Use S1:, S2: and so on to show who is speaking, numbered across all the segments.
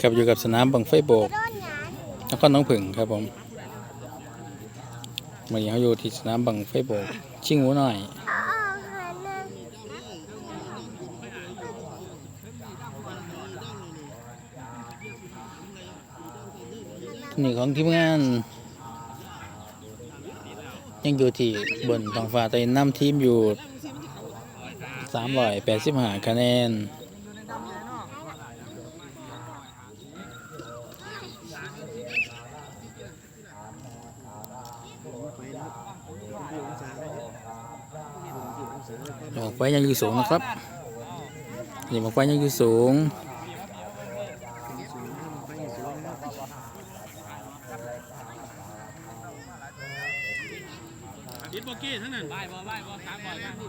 S1: ครับอยู่กับสนามบังไฟโบกนครหน้องผึ่งครับผมวันนี้เขาอยู่ที่สนามบังไฟโบกชิงหูหน่อยนี่ของทีมงาน ยังอยู่ที่บนท้องฟ้าแต่นำทีมอยู่385คะแนน หมอกไฟยังอยู่สูงนะครับนี่หมอกไฟยังอยู่สูง
S2: ดิดโบกี้ทั้งนั้นได้บ่ได้บ่ตามบ่กันเ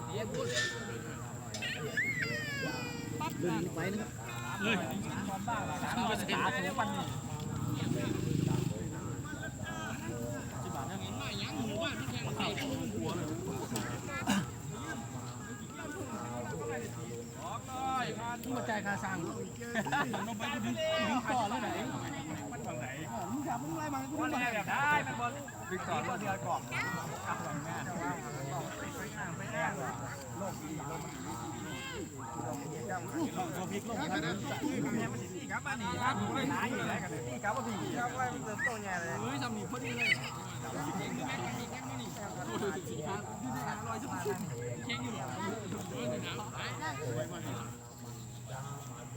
S2: ลยมาจ่ายค่าสร้างลงไปดึงดึงต่อ เ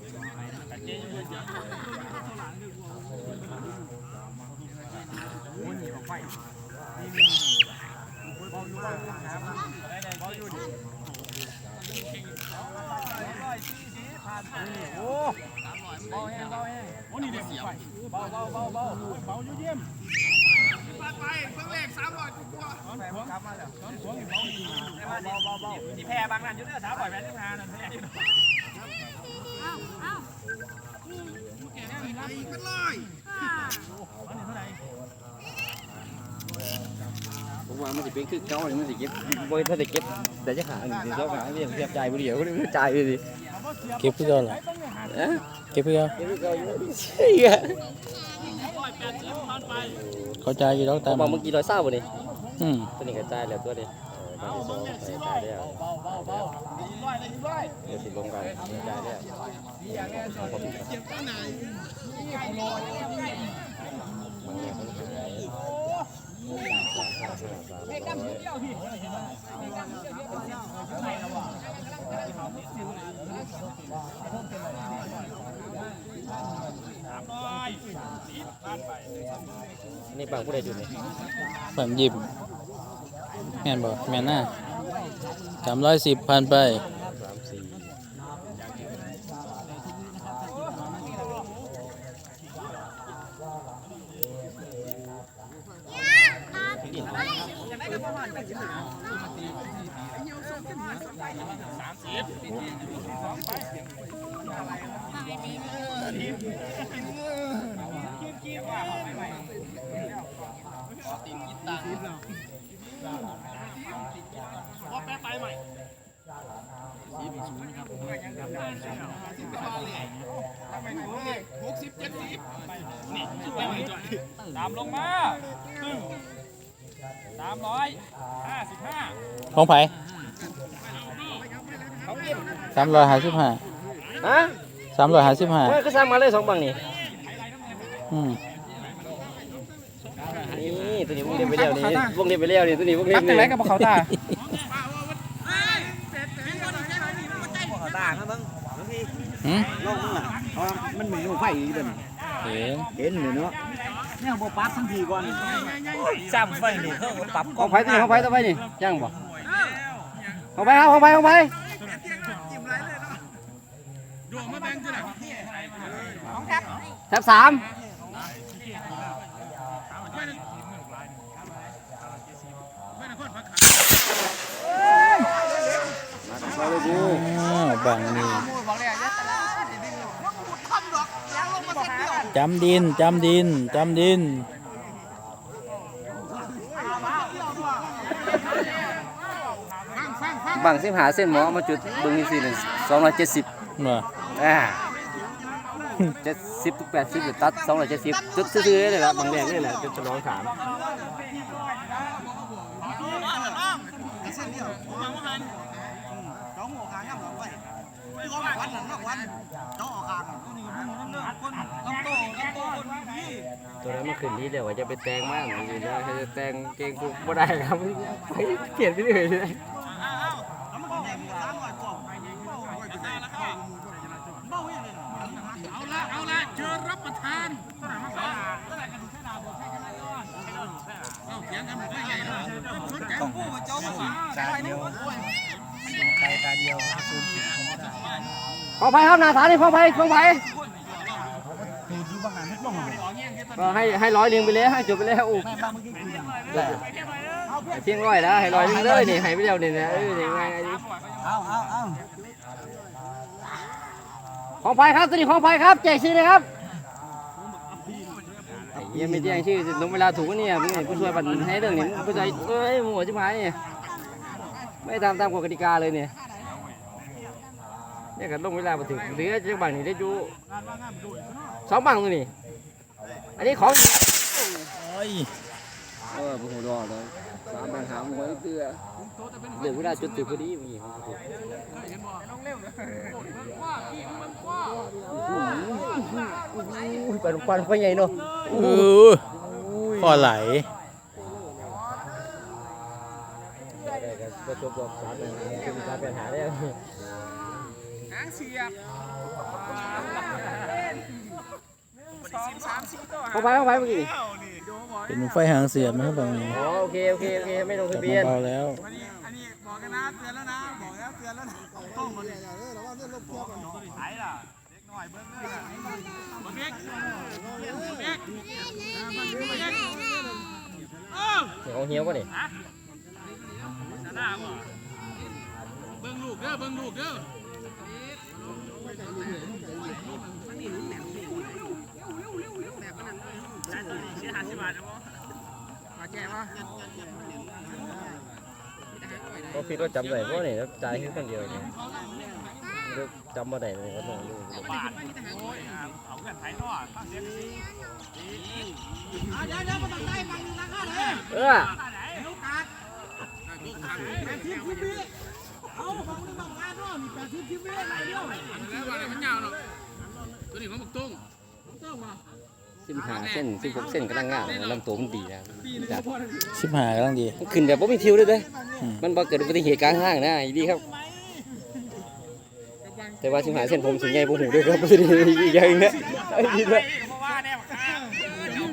S2: ลยไหนมันฝั่งไหนมึงจับมึงไล่มันกูไล่แบบได้มันบอลดึงต่อเรือก่อนโอ้นี่เด็กไฟเบาเบาเบาเบาเบาอยู่เยี่ยมไปเพิ่งแรกสามร้อยกว่าตอนขวงกลับมาแล้วตอนขวงเบาดีเบาเบาเบาที่แพ้บางนั่นอยู่เด้อสามร้อย อยู่เป็นร้อย
S3: ผมว่ามันจะเป็นคือเก่าเลยมันจะเก็บบ่ถ้าจะเก็บแต่จะหาหนึ่งสองหาเรียกเสียบใจบ่เดียวก็เลยจ่ายไปสิ
S1: เก็บเพื่ออะไร
S3: อ
S1: เก็บเพื่อ
S3: เก็บคือเก่าอนเชี่ย
S1: เขาใจอยู่แล้วแต่
S3: มบอกเมื่อกี้ร้อยเศร้าบ่นี่
S1: อืม
S3: ตัวนี้ก็จ่ายแล้วตัวนี้ เออตัวที่ยสองจ่ายแล้ว
S2: เบาเบาเบาร้อยเลยร้อย
S3: เดี๋ยวสิลงกันจ่ายแล้ว
S2: เจ็บต้นไหน
S3: บางอย่างมันหาย
S2: ร้อยสิบพันไป
S3: นี่บางผู้ใดอยู่นี่
S1: แบบหยิบ แม่นบอกแม่นหน้าสามร้อยสิบพันไป
S3: สามสี่
S2: สามสิบสองไปพอแป๊บไปใหม่หกสิบเจ็ดสิบนี่ไปใหม่จ่อย ตามลงมาตึ้งสามร้อยห้าสิบห้า
S1: ของไผ่สามร้อยห้าสิบห้า
S3: ฮะ
S1: สามร้อยห้าสิบห้า
S3: เฮ้ยก็สร้างมาเลยสองบางนี่
S1: อืม
S3: นี่ตัวนี้วงเล็บไปแล้วนี่วงเล็บไปแล้วนี่ตัวนี้วงเล็บนี่
S2: เขาตา
S1: หืม
S4: ลองมึงอะเพราะมันมีไฟอีกเด้อ
S1: เห็น
S4: เห็นเลยเนาะเนี่ยบ่ปักทันทีก่อน
S2: จำไฟนี่เขาปรับ
S3: ของไผตัวนี้ของไผตัวไผนี่ย่างบ่ของไผครับของไผของไผ
S2: ดวงมาแบ่งที่ไหน
S3: แถบสาม
S1: อ้าวบางนี่ จำดิน จำดิน จำดิน
S3: บางสิบหาเส้นหมอมาจุดเบิ่งนี่สิสองร้อยเจ็ดสิบ
S1: มา
S3: อ่าเจ็ดสิบถึงแปดสิบหรือตัดสองร้อยเจ็ดสิบจุดซื้อๆเลยละบางแดงนี่แหละจุดฉลองสาม
S2: จ้ วันหลังนอกวันจ้องออกขางนี่ก็มึงนั่นคนต้องโตต้องโตคนพี่
S3: ตัวนั้นมันขึ้นนี้เดี๋ยวจะไปแตงมากอยู่นะจะแตงเกงกูไม่ได้ครับไปเปลี่ยนไปเรื่อยเลย
S2: แล้วมันก็แดงมร้อยกว่าเบ้าไว้ก็ได้แล้วก็เบ้าอย่างไรเอาละเอาละเชิญรับประทานเอาเถียงกันหมดได้ใหญ่เลยสนใจผู้เจ้ามาใช่เดียวใครตาเดียวซูมสิบผมก็ได้
S3: ข อไปครับนาสานี่ขอไปขอไป
S2: ดูดูบางงานให้ลงเลย
S3: ก็ให้ให้ร้อยหนึ่งไปเลยให้จบไปแล้วอู้
S2: แม่บ้านเมื่อกี้คืออย่าง
S3: เที่ยงร้อยแล้วให้ร้อยหนึ่งเลยนี่ให้ไปแล้วนี่นะเออยังไง
S2: เอาเอาเอา
S3: ของไฟครับตัวนี้ของไฟครับแจกชื่อเลยครับยังไม่แจ้งชื่อลงเวลาถูกเนี่ยมึงเห็นผู้ช่วยบัตรให้เรื่องนี้ผู้ช่วยเอ้ยหมัวชิบหายเนี่ยไม่ทำตามกฎกติกาเลยเนี่ย เนี่ยกันลงเวลามาถึงเหลือจังบังนี่ได้ดูสองบังตัวนี้อันนี้ของ
S1: โอ้ย
S3: เออผมรอเลยสามบังหามหัวเตือเหลือเวลาจุดติดพอดีมีปันปันไฟใหญ่เนาะ
S1: อู้พอไหล
S3: ก็จบบอกสามเป็นเป็นการปัญหาได้
S2: หาง เสียบสองสามสี่ตัว
S3: เข้าไปเข้าไปเมื่อกี้นี่
S1: เป็นไฟหางเสียบนะครับบางนี้
S3: อ๋อโอเค โอเค โอเค ไม่ลง
S1: จั
S3: ทะ
S1: บ
S3: เบียน
S1: เบาๆแล้ว
S2: อันนี้อันนี้บอกกันนะเตือนแล้วนะ บอกแล้วเตือนแล้วนะต้องมาเนี่ยเออเราว่าเรื่องลบเที่ยวกันหายล่ะเด็กหน่อยเบิ้งเด้อบังเด็กบังเด็กบังเด็กเออ
S3: เสียงของเฮียวป่ะนี่
S2: หน้าบ่เบิ้งลูกเด้อเบิ้งลูกเด้อ เสียห้าสิบบาทนะบ่าแก้ป่ะ
S3: ก็พี่ก็จำได้เพราะนี่แล้วจ่ายแค่คนเดียวเนี่จำมาได้เลยก็ต้องรู้
S2: บาทโอ้ยเอาเงินไทยนาะฟังเสียงดีเดี๋ยวเดี๋ยวมาตั้งใจฟังดูราคาเลย
S3: เออ
S2: ลูกการแปดสิบชีวิต เอาของนี่บางงานเนาะมีแปดสิบชีวิตอะไรเดียวแล้วว่าอะไรมันยาวเนาะตัวนี้ของบักตุ้งบักตุ้งมา
S3: สิบห้าเส้นสิบหกเส้นก็ตั้งง่ายลำตัวมันดีนะจัด
S1: ชิบหายกำลังดี
S3: มันขึ้นแบบว่ามีทิวเลยเด้
S1: อืม
S3: มันบ่เกิดอุบัติเหตุกลางห้างนะอีดีครับ แต่ว่าสิบห้าเส้นผมถึงไงผมหูด้วยครับประเด็นอีกอย่างนะไอ้ดีด้วย
S2: เพราะว่าเนี่ยบักข้าว